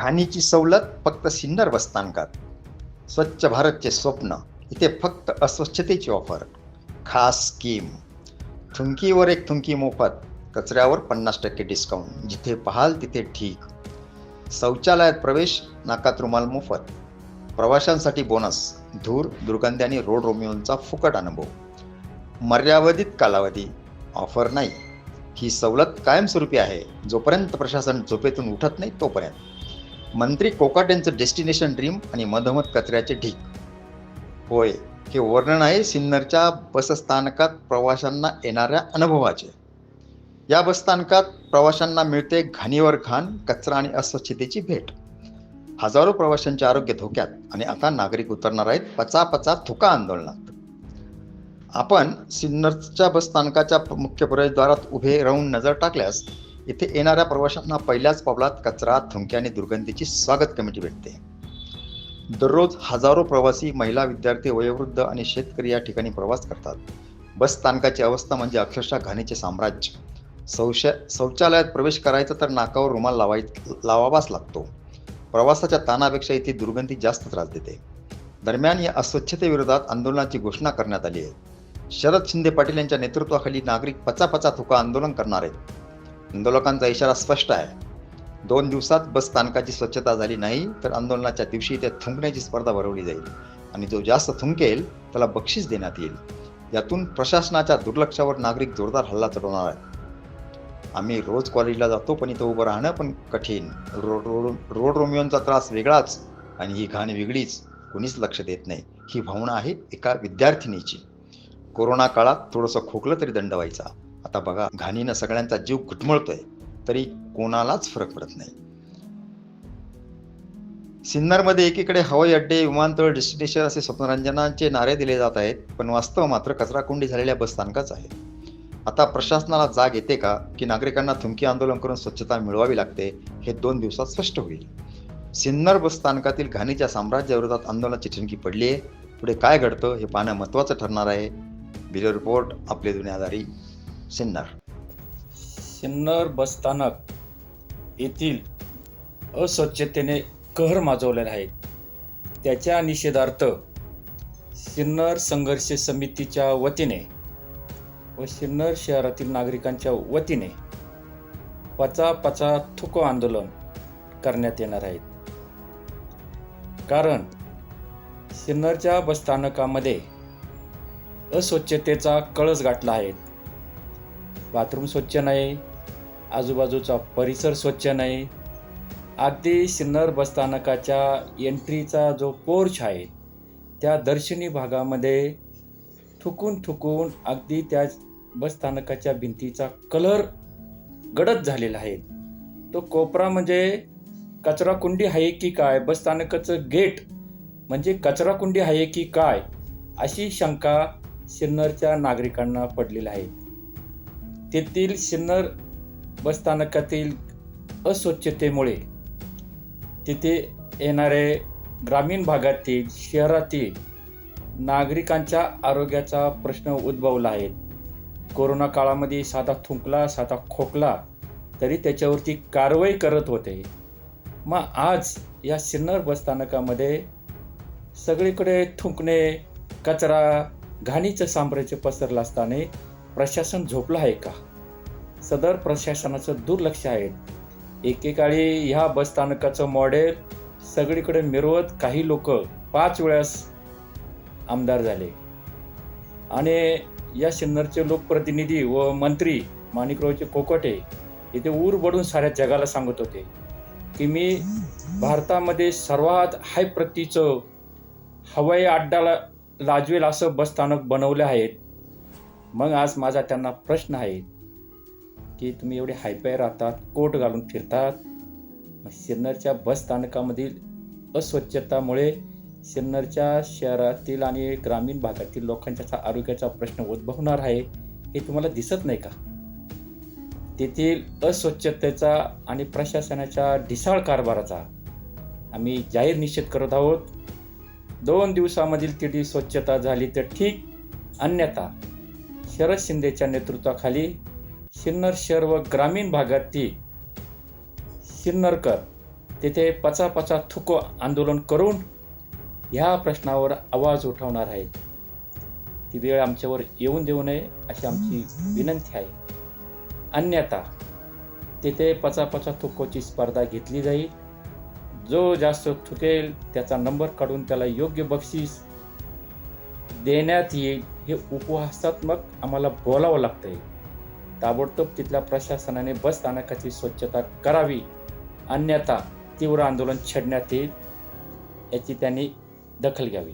घाणीची सवलत फक्त सिन्नर बसस्थानकात. स्वच्छ भारतचे स्वप्न इथे फक्त अस्वच्छतेची ऑफर खास स्कीम थुंकीवर एक थुंकी मोफत कचऱ्यावर पन्नास टक्के डिस्काउंट जिथे पाहाल तिथे ठीक. शौचालयात प्रवेश नाकात रुमाल मोफत. प्रवाशांसाठी बोनस धूर दुर्गंधी आणि रोड रोमिओंचा फुकट अनुभव. मर्यादित कालावधी. ऑफर नाही. ही सवलत कायमस्वरूपी आहे. जोपर्यंत प्रशासन झोपेतून उठत नाही तोपर्यंत. मंत्री कोकाटेंचं डेस्टिनेशन ड्रीम आणि मधोमध कचऱ्याचे ढीक होय हे वर्णन आहे सिन्नरच्या बसस्थानकात प्रवाशांना येणाऱ्या अनुभवाचे. या बसस्थानकात प्रवाशांना मिळते घाणीवर घाण कचरा आणि अस्वच्छतेची भेट. हजारो प्रवाशांचे आरोग्य धोक्यात आणि आता नागरिक उतरणार आहेत पचा पचा थुका आंदोलनात. आपण सिन्नरच्या बसस्थानकाच्या मुख्य प्रवेशद्वारात उभे राहून नजर टाकल्यास इथे येणाऱ्या प्रवाशांना पहिल्याच पावलात कचरा थुंकी आणि दुर्गंधीची स्वागत कमिटी भेटते. दररोज हजारो प्रवासी महिला विद्यार्थी वयोवृद्ध आणि शेतकरी या ठिकाणी प्रवास करतात. बस स्थानकाची अवस्था म्हणजे अक्षरशः घाणीचे साम्राज्य. शौच शौचालयात प्रवेश करायचा तर नाकावर रुमाल लावाय लावावाच लागतो. प्रवासाच्या ताणापेक्षा इथे दुर्गंधी जास्त त्रास देते. दरम्यान या अस्वच्छतेविरोधात आंदोलनाची घोषणा करण्यात आली आहे. शरद शिंदे पाटील यांच्या नेतृत्वाखाली नागरिक पचापचा थुका आंदोलन करणार आहेत. आंदोलकांचा इशारा स्पष्ट आहे. दोन दिवसात बस स्थानकाची स्वच्छता झाली नाही तर आंदोलनाच्या दिवशी त्या थुंकण्याची स्पर्धा भरवली जाईल आणि जो जास्त थुंकेल त्याला बक्षीस देण्यात येईल. यातून प्रशासनाच्या दुर्लक्षावर नागरिक जोरदार हल्ला चढवणार आहेत. आम्ही रोज कॉलेजला जातो पण इथं उभं राहणं पण कठीण. रोड रोड रोड रोमियोनचा त्रास वेगळाच आणि ही घाण वेगळीच. कोणीच लक्ष देत नाही. ही भावना आहे एका विद्यार्थिनीची. कोरोना काळात थोडंसं खोकलं तरी दंड व्हायचा. आता बघा घाणीनं सगळ्यांचा जीव घुटमळतोय तरी कोणालाच फरक पडत नाही. सिन्नरमध्ये एकीकडे हवाई अड्डे विमानतळ डेस्टिनेशन असे स्वप्नरंजनाचे नारे दिले जात आहेत पण वास्तव मात्र कचराकुंडी झालेल्या बसस्थानकाच आहे. आता प्रशासनाला जाग येते का की नागरिकांना थुंकी आंदोलन करून स्वच्छता मिळवावी लागते हे दोन दिवसात स्पष्ट होईल. सिन्नर बसस्थानकातील घाणीच्या साम्राज्याविरोधात आंदोलनाची ठिणकी पडली आहे पुढे काय घडतं हे पाहणं महत्त्वाचं ठरणार आहे. ब्युरो रिपोर्ट आपले दुनियादारी सिन्नर. सिन्नर बसस्थानक येथील अस्वच्छतेने कहर माजवलेला आहे. त्याच्या निषेधार्थ सिन्नर संघर्ष समितीच्या वतीने व सिन्नर शहरातील नागरिकांच्या वतीने पचा पचा थुको आंदोलन करण्यात येणार आहे. कारण सिन्नरच्या बसस्थानकामध्ये अस्वच्छतेचा कळस गाठला आहे. बाथरूम स्वच्छ नाही आजूबाजूचा परिसर स्वच्छ नाही. अगदी सिन्नर बसस्थानकाच्या एंट्रीचा जो पोर्च आहे त्या दर्शनी भागामध्ये थुकून थुकून अगदी त्या बसस्थानकाच्या भिंतीचा कलर गडद झालेला आहे. तो कोपरा म्हणजे कचराकुंडी आहे की काय बसस्थानकाचं गेट म्हणजे कचराकुंडी आहे की काय अशी शंका सिन्नरच्या नागरिकांना पडलेली आहे. तेथील सिन्नर बसस्थानकातील अस्वच्छतेमुळे तिथे येणारे ग्रामीण भागातील शहरातील नागरिकांच्या आरोग्याचा प्रश्न उद्भवला आहे. कोरोना काळामध्ये साधा थुंकला साधा खोकला तरी त्याच्यावरती कारवाई करत होते. मग आज या सिन्नर बसस्थानकामध्ये सगळीकडे थुंकणे कचरा घाणीचं साम्राज्य पसरलं असताना प्रशासन झोपलं आहे का? सदर प्रशासनाचं दुर्लक्ष आहे. एकेकाळी ह्या बसस्थानकाचं मॉडेल सगळीकडे मिरवत काही लोक पाच वेळास आमदार झाले. आणि या सिन्नरचे लोकप्रतिनिधी व मंत्री माणिकरावचे कोकटे इथे ऊर बडून साऱ्या जगाला सांगत होते की मी भारतामध्ये सर्वात हाय प्रतीचं हवाई अड्डाला लाजवेल असं बसस्थानक बनवलं आहेत मग आज माझा त्यांना प्रश्न आहे की तुम्ही एवढे हायपाय राहतात कोट घालून फिरतात. सिन्नरच्या बस स्थानकामधील अस्वच्छतामुळे सिन्नरच्या शहरातील आणि ग्रामीण भागातील लोकांच्या आरोग्याचा प्रश्न उद्भवणार आहे हे तुम्हाला दिसत नाही का? तेथील अस्वच्छतेचा आणि प्रशासनाच्या ढिसाळ कारभाराचा आम्ही जाहीर निषेध करत आहोत. दोन दिवसामधील तिथे स्वच्छता झाली तर ठीक अन्यथा शरद शिंदेच्या नेतृत्वाखाली सिन्नर शहर व ग्रामीण भागातील सिन्नरकर तेथे पचापचा थुको आंदोलन करून ह्या प्रश्नावर आवाज उठवणार आहेत. ती वेळ आमच्यावर येऊन देऊ नये अशी आमची विनंती आहे. अन्यथा तेथे पचापचा थुकोची स्पर्धा घेतली जाईल. जो जास्त थुकेल त्याचा नंबर काढून त्याला योग्य बक्षीस देण्यात येईल. हे उपहासात्मक आम्हाला बोलावं लागतंय. ताबडतोब तिथल्या प्रशासनाने बस स्थानकाची स्वच्छता करावी. अन्यथा तीव्र आंदोलन छेडण्यात येईल याची त्यांनी दखल घ्यावी.